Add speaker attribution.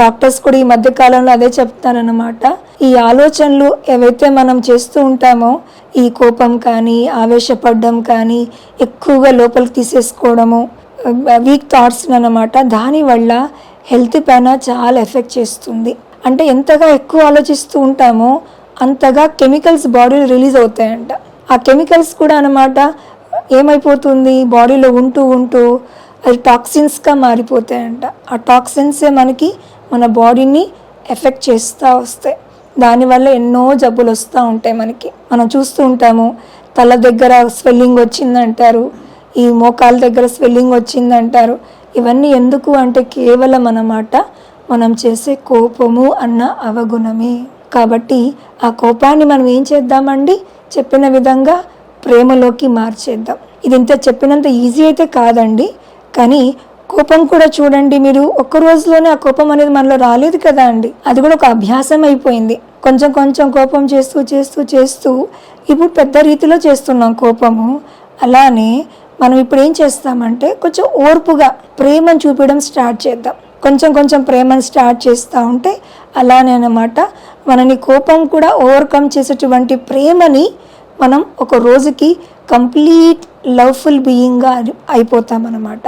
Speaker 1: Doctors కూడా ఈ మధ్య కాలంలో అదే చెప్తారన్నమాట. ఈ ఆలోచనలు ఏవైతే మనం చేస్తూ ఉంటామో ఈ కోపం కానీ ఆవేశపడడం కానీ ఎక్కువగా లోపలికి తీసేసుకోవడము వీక్ థాట్స్ అన్నమాట. దానివల్ల హెల్త్ పైన చాలా ఎఫెక్ట్ చేస్తుంది. అంటే ఎంతగా ఎక్కువ ఆలోచిస్తూ ఉంటామో అంతగా కెమికల్స్ బాడీలో రిలీజ్ అవుతాయంట. ఆ కెమికల్స్ కూడా అన్నమాట ఏమైపోతుంది? బాడీలో ఉంటూ ఉంటూ అది టాక్సిన్స్గా మారిపోతాయంట. ఆ టాక్సిన్సే మనకి మన బాడీని ఎఫెక్ట్ చేస్తూ వస్తాయి. దానివల్ల ఎన్నో జబ్బులు వస్తూ ఉంటాయి మనకి. మనం చూస్తూ ఉంటాము తల దగ్గర స్వెల్లింగ్ వచ్చిందంటారు ఈ మోకాల దగ్గర స్వెల్లింగ్ వచ్చిందంటారు. ఇవన్నీ ఎందుకు అంటే కేవలం అన్నమాట మనం చేసే కోపము అన్న అవగుణమే. కాబట్టి ఆ కోపాన్ని మనం ఏం చేద్దామండి? చెప్పిన విధంగా ప్రేమలోకి మార్చేద్దాం. ఇది ఇంత చెప్పినంత ఈజీ అయితే కాదండి. కానీ కోపం కూడా చూడండి మీరు. ఒక్క రోజులోనే ఆ కోపం అనేది మనలో రాలేదు కదా అండి. అది కూడా ఒక అభ్యాసం అయిపోయింది. కొంచెం కొంచెం కోపం చేస్తూ చేస్తూ చేస్తూ ఇప్పుడు పెద్ద రీతిలో చేస్తున్నాం కోపము. అలానే మనం ఇప్పుడు ఏం చేస్తామంటే కొంచెం ఓర్పుగా ప్రేమను చూపించడం స్టార్ట్ చేద్దాం. కొంచెం కొంచెం ప్రేమను స్టార్ట్ చేస్తూ ఉంటే అలానే అనమాట మనని కోపం కూడా ఓవర్కమ్ చేసేటువంటి ప్రేమని మనం ఒక రోజుకి కంప్లీట్ లవ్ఫుల్ బీయింగ్గా అయిపోతామన్నమాట.